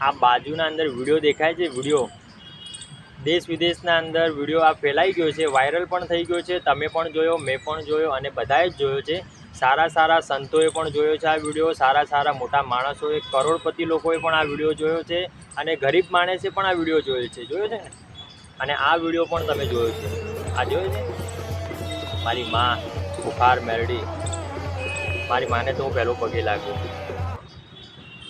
આ બાજુના અંદર વીડિયો દેખાય છે, વીડિયો. દેશ વિદેશના અંદર વીડિયો આ ફેલાઈ ગયો છે, વાયરલ પણ થઈ ગયો છે, તમે પણ જોયો, મેં પણ જોયો અને બધાએ જ જોયો છે. સારા સારા સંતોએ પણ જોયો છે આ વીડિયો, સારા સારા મોટા માણસોએ, કરોડપતિ લોકોએ પણ આ વીડિયો જોયો છે અને ગરીબ માણસે પણ આ વીડિયો જોયો છે જોયો છે ને? અને આ વીડિયો પણ તમે જોયો છે. આ જોયો છે? મારી માં, બુખાર મેરડી. મારી માને તો હું પહેલો પગે લાગ્યો.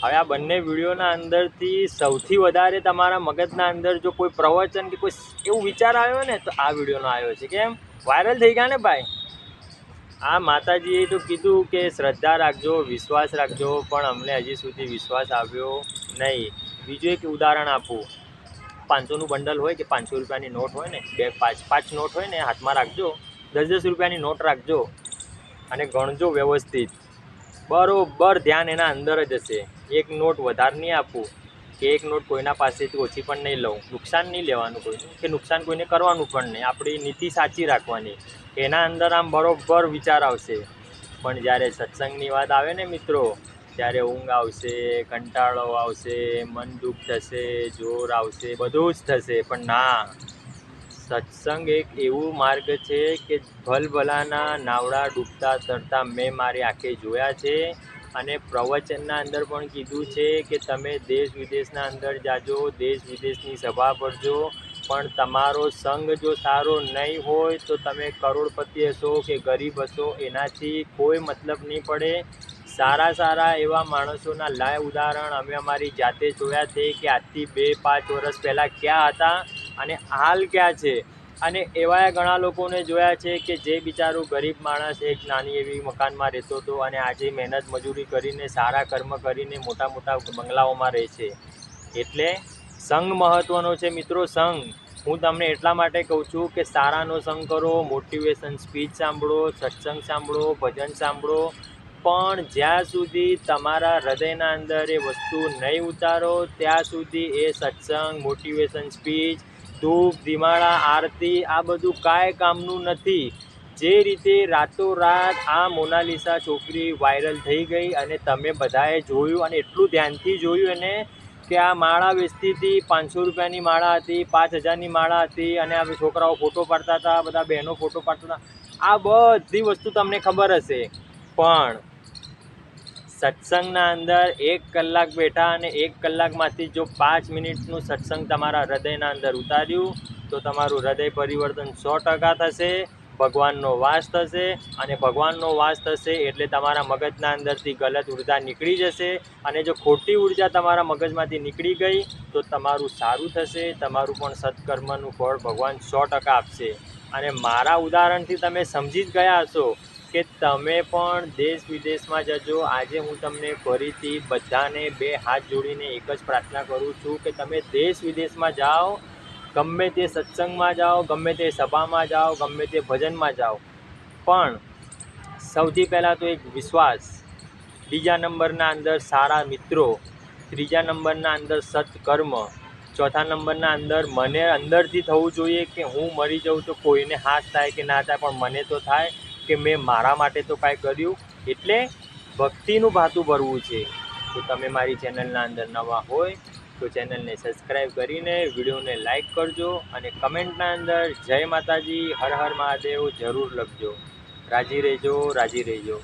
હવે આ બંને વિડીયોના અંદરથી સૌથી વધારે તમારા મગજના અંદર જો કોઈ પ્રવચન કે કોઈ એવું વિચાર આવ્યો ને, તો આ વિડીયોનો આવ્યો છે. કેમ? વાયરલ થઈ ગયા ને ભાઈ? આ માતાજીએ તો કીધું કે શ્રદ્ધા રાખજો, વિશ્વાસ રાખજો, પણ અમને હજી સુધી વિશ્વાસ આવ્યો નહીં. બીજું એક ઉદાહરણ આપું. પાંચસોનું બંડલ હોય કે પાંચસો રૂપિયાની નોટ હોય ને, બે પાંચ પાંચ નોટ હોય ને, હાથમાં રાખજો. દસ દસ રૂપિયાની નોટ રાખજો. અને ગણજો વ્યવસ્થિત. બરોબર ધ્યાન એના અંદર જ હશે. એક નોટ વધારે નહીં આપવું કે એક નોટ કોઈના પાસેથી ઓછી પણ નહીં લઉં. નુકસાન નહીં લેવાનું કોઈનું કે નુકસાન કોઈને કરવાનું પણ નહીં. આપણી નીતિ સાચી રાખવાની. એના અંદર આમ બરોબર વિચાર આવશે. પણ જ્યારે સત્સંગની વાત આવે ને મિત્રો, ત્યારે ઊંઘ આવશે, કંટાળો આવશે, મન દુઃખ થશે, જોર આવશે, બધું જ થશે. પણ ના. સત્સંગ એક એવું માર્ગ છે કે ભલભલાના નાવડા ડૂબતા તરતા મેં મારી આંખે જોયા છે અને પ્રવચનના અંદર પણ કીધું છે કે તમે દેશ વિદેશના અંદર જાજો, દેશ વિદેશની સભા ભરજો. પણ તમારો સંગ જો સારો નહીં હોય તો તમે કરોડપતિ હશો કે ગરીબ હશો એનાથી કોઈ મતલબ નહીં પડે. સારા સારા એવા માણસોના લાય ઉદાહરણ અમે અમારી જાતે જોયા છે કે આજથી બે પાંચ વર્ષ પહેલાં ક્યાં હતા? અને હાલ ક્યાં છે? અને એવા ઘણા લોકોને જોયા છે કે જે બિચારો ગરીબ માણસ એક નાની એવી મકાનમાં રહેતો હતો અને આજે મહેનત મજૂરી કરીને સારા કર્મ કરીને મોટા મોટા બંગલાઓમાં રહે છે. એટલે સંઘ મહત્ત્વનો છે મિત્રો સંઘ. હું તમને એટલા માટે કહું છું કે સારાનો સંઘ કરો મોટિવેશન સ્પીચ સાંભળો, સત્સંગ સાંભળો, ભજન સાંભળો. પણ જ્યાં સુધી તમારા હૃદયના અંદર એ વસ્તુ નહીં ઉતારો, ત્યાં સુધી એ સત્સંગ મોટિવેશન સ્પીચ ધૂપ ધીમાડા આરતી, આ બધું કાંઈ કામનું નથી. જે રીતે રાતોરાત આ મોનાલિસા છોકરી વાયરલ થઈ ગઈ અને તમે બધાએ જોયું અને એટલું ધ્યાનથી જોયું એને કે આ માળા વેચતી હતી, પાંચસો રૂપિયાની માળા હતી, પાંચ હજારની માળા હતી અને આ છોકરાઓ ફોટો પાડતા હતા, બધા બહેનો ફોટો પાડતા હતા. આ બધી વસ્તુ તમને ખબર હશે. પણ સત્સંગના અંદર એક કલાક બેઠા અને એક કલાકમાંથી જો પાંચ મિનિટનું સત્સંગ તમારા હૃદયના અંદર ઉતાર્યું, તો તમારું હૃદય પરિવર્તન સો ટકા થશે, ભગવાનનો વાસ થશે અને ભગવાનનો વાસ થશે એટલે તમારા મગજના અંદરથી ગલત ઊર્જા નીકળી જશે અને જો ખોટી ઊર્જા તમારા મગજમાંથી નીકળી ગઈ, તો તમારું સારું થશે, તમારું પણ સત્કર્મનું ફળ ભગવાન સો ટકા આપશે. અને મારા ઉદાહરણથી તમે સમજી જ ગયા હશો કે તમે પણ દેશ વિદેશમાં જજો. આજે હું તમને ફરીથી બધાને બે હાથ જોડીને એક જ પ્રાર્થના કરું છું કે તમે દેશ વિદેશમાં જાઓ, ગમે તે સત્સંગમાં જાઓ, ગમે તે સભામાં જાઓ, ગમે તે ભજનમાં જાઓ. પણ સૌથી પહેલાં તો એક વિશ્વાસ. બીજા નંબરના અંદર સારા મિત્રો, ત્રીજા નંબરના અંદર સત્કર્મ, ચોથા નંબરના અંદર મને અંદરથી થવું જોઈએ કે હું મરી જાઉં તો કોઈને હાથ થાય કે ના થાય, પણ મને તો થાય. કે મેં મારા માટે તો કાંઈ કર્યું, એટલે ભક્તિનું ભાતું ભરવું છે. તો તમે મારી ચેનલના અંદર નવા હોય, તો ચેનલને સબસ્ક્રાઈબ કરીને વિડીયોને લાઇક કરજો અને કમેન્ટના અંદર જય માતાજી, હર હર મહાદેવ જરૂર લખજો. રાજી રહેજો રાજી રહેજો.